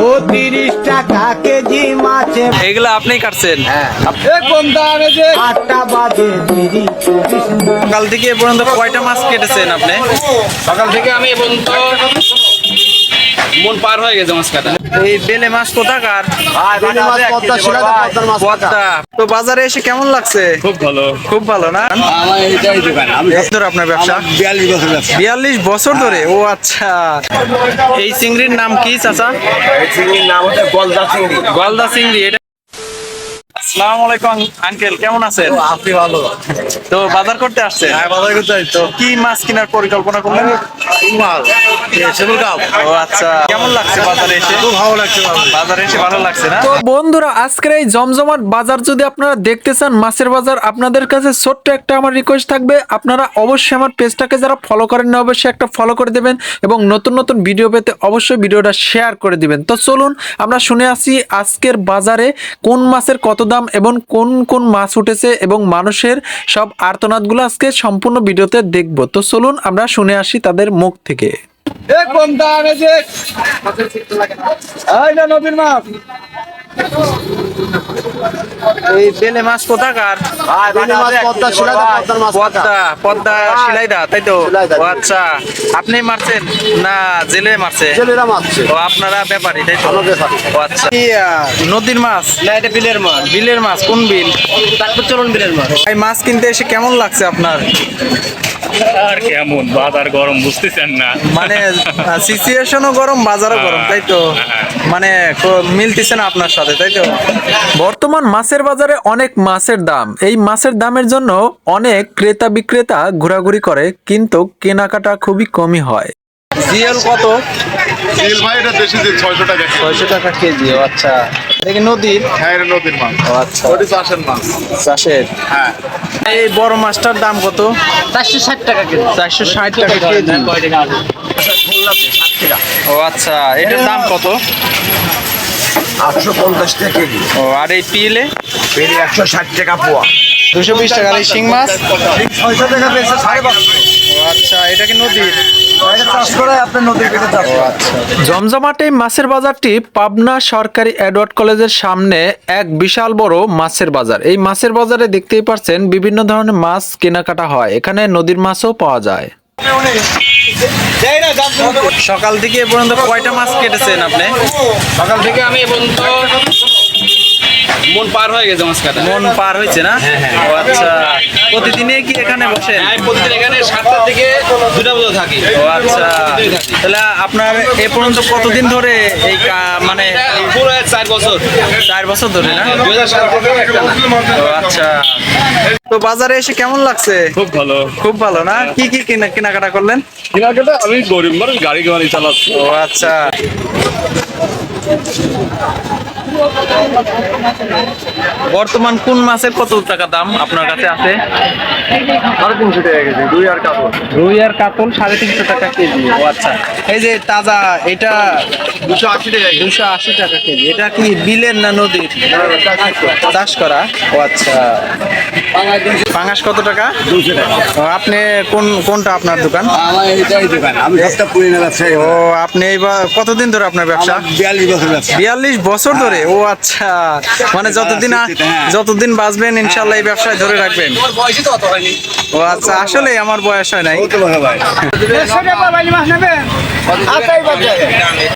ও তিরিশ টাকা কেজি মাছে। এগুলো আপনি কাটছেন? চল্লিশ সকাল থেকে এ পর্যন্ত কয়টা মাছ কেটেছেন আপনি? সকাল থেকে আমি এবং তো মন পার হয়ে গেছে মাছ কাটা এই বেলে মাছ কোথাকার? পদ্মা তো বাজারে এসে কেমন লাগছে? খুব ভালো। খুব ভালো না? আমার এইটাই দোকান আমি ধরে আপনার ব্যবসা। বিয়াল্লিশ বছর ব্যবসা। বিয়াল্লিশ বছর ধরে? ও আচ্ছা। এই চিংড়ির নাম কি চাচা? চিংড়ির নাম হচ্ছে গলদা চিংড়ি। গলদা চিংড়ি এটা আসসালামু আলাইকুম আঙ্কেল কেমন আছেন? আপনি ভালো। তো বাজার করতে আসছেন? হ্যাঁ বাজার করতে তো কি মাছ কেনার পরিকল্পনা করলেন? মাল ও আচ্ছা। কেমন লাগছে বাজারে এসে? খুব ভালো লাগছে বাজারে এসে ভালো লাগছে না? তো বন্ধুরা আজকের এই জমজমাট বাজার যদি আপনারা দেখতে চান মাছের বাজার আপনাদের কাছে ছোট্ট একটা আমার রিকোয়েস্ট থাকবে। আপনারা অবশ্যই আমার পেজটাকে যারা ফলো করেন না অবশ্যই একটা ফলো করে দেবেন এবং নতুন নতুন ভিডিও পেতে অবশ্যই ভিডিওটা শেয়ার করে দিবেন। তো চলুন আমরা শুনে আসি আজকের বাজারে কোন মাছের কত দাম এবং কোন কোন মাছ উঠেছে এবং মানুষের সব আর্তনাদগুলো আজকে সম্পূর্ণ ভিডিওতে দেখব। তো চলুন আমরা শুনে আসি তাদের মুখ থেকে। এই বেলে মাছ কোথাকার? পদ্মা পদ্মা শিলাইদা তাই তো? আচ্ছা আপনি মারছেন? না জেলে মারছে? ও আপনারা ব্যাপারী তাই তো? ও আচ্ছা। কি, নদীর মাছ? না এটা বিলের মাছ। বিলের মাছ কোন বিল? তারপর চলুন বিলের মাছ। এই মাছ কিনতে এসে কেমন লাগছে আপনার? আর কেমন? বাজার গরম বুঝতেছেন না। মানে সিচুয়েশনও গরম বাজারও গরম তাই তো? মানে মিলতেছে না আপনার সাথে তাই তো? বর্তমান মাছের বাজারে অনেক মাছের দাম। এই মাছের দামের জন্য অনেক ক্রেতা বিক্রেতা ঘোরাঘুরি করে কিন্তু কেনাকাটা খুবই কমই হয়। জিএল কত? সিল ভাই এটা বেশি দিন ছয়শো টাকা কেজি। ছয়শো টাকা কেজি ও আচ্ছা। দেখি নদীর? হ্যাঁ এটা নদীর মাছ। ও আচ্ছা। ওটি চাষের মাছ। চাষের? হ্যাঁ। এই বড় মাছটার দাম কত? চারশো ষাট টাকা কেজি। চারশো ষাট টাকা কেজি। ও আচ্ছা এটার দাম কত? আটশো পঞ্চাশ টাকা কেজি। ও আর এই পিলে বেড়ে একশো ষাট টাকা পোয়া। দুশো বিশ টাকার এই শিং মাছ? ছয়শো টাকা বেশি সাড়ে পাঁচশো। আচ্ছা এটা কি নদীর। জমজমাট এই মাছের বাজারটি পাবনা সরকারি এডওয়ার্ড কলেজের সামনে এক বিশাল বড় মাছের বাজার। এই মাছের বাজারে দেখতেই পাচ্ছেন বিভিন্ন ধরনের মাছ কেনাকাটা হয়। এখানে নদীর মাছও পাওয়া যায়। সকাল থেকে এ পর্যন্ত কয়টা মাছ কেটেছেন আপনি? সকাল থেকে আমি এ পর্যন্ত মন পার হয়ে গেছে মাছ কাটা। মন পার হয়েছে না? ও আচ্ছা। প্রতিদিনে কি এখানে বসে আমি প্রতিদিন এখানে সাতটা থেকে দুটা পর্যন্ত থাকি। ও আচ্ছা। তাহলে আপনার এ পর্যন্ত কতদিন ধরে এই মানে পুরো চার বছর। চার বছর ধরে না? ও আচ্ছা। তো বাজারে এসে কেমন লাগছে? খুব ভালো। খুব ভালো না? কি কি কেনাকাটা করলেন? কেনাকাটা আমি গরিব মানুষ গাড়ি গাড়ি চালাচ্ছি। ও আচ্ছা। বর্তমান কোন মাছের কত টাকা দাম আপনার কাছে আছে? রুই আর কাতল। সাড়ে তিনশো টাকা কেজি। ও আচ্ছা। এই যে তাজা এটা দুশো আশি টাকা দুশো আশি টাকা কেজি। এটা কি বিলের না নদীর? চাষ করা? ও আচ্ছা। পাঙাশ কত টাকা? দুশো টাকা। আপনি কোন কোনটা আপনার দোকান? আমার এইটাই দোকান। আমি সবটা পুরিনা ব্যবসায়ী। ও আপনি এইবার কতদিন ধরে আপনার ব্যবসা? বিয়াল্লিশ বছর ব্যবসা। বিয়াল্লিশ বছর ধরে? ও আচ্ছা। মানে যতদিন আ- হ্যাঁ। যতদিন বাঁচবেন ইনশাল্লাহ এই ব্যবসায় ধরে রাখবেন। বয়সই তো অত হয়নি। ও আচ্ছা আসলে আমার বয়স হয় নাই। কত বড় ভাই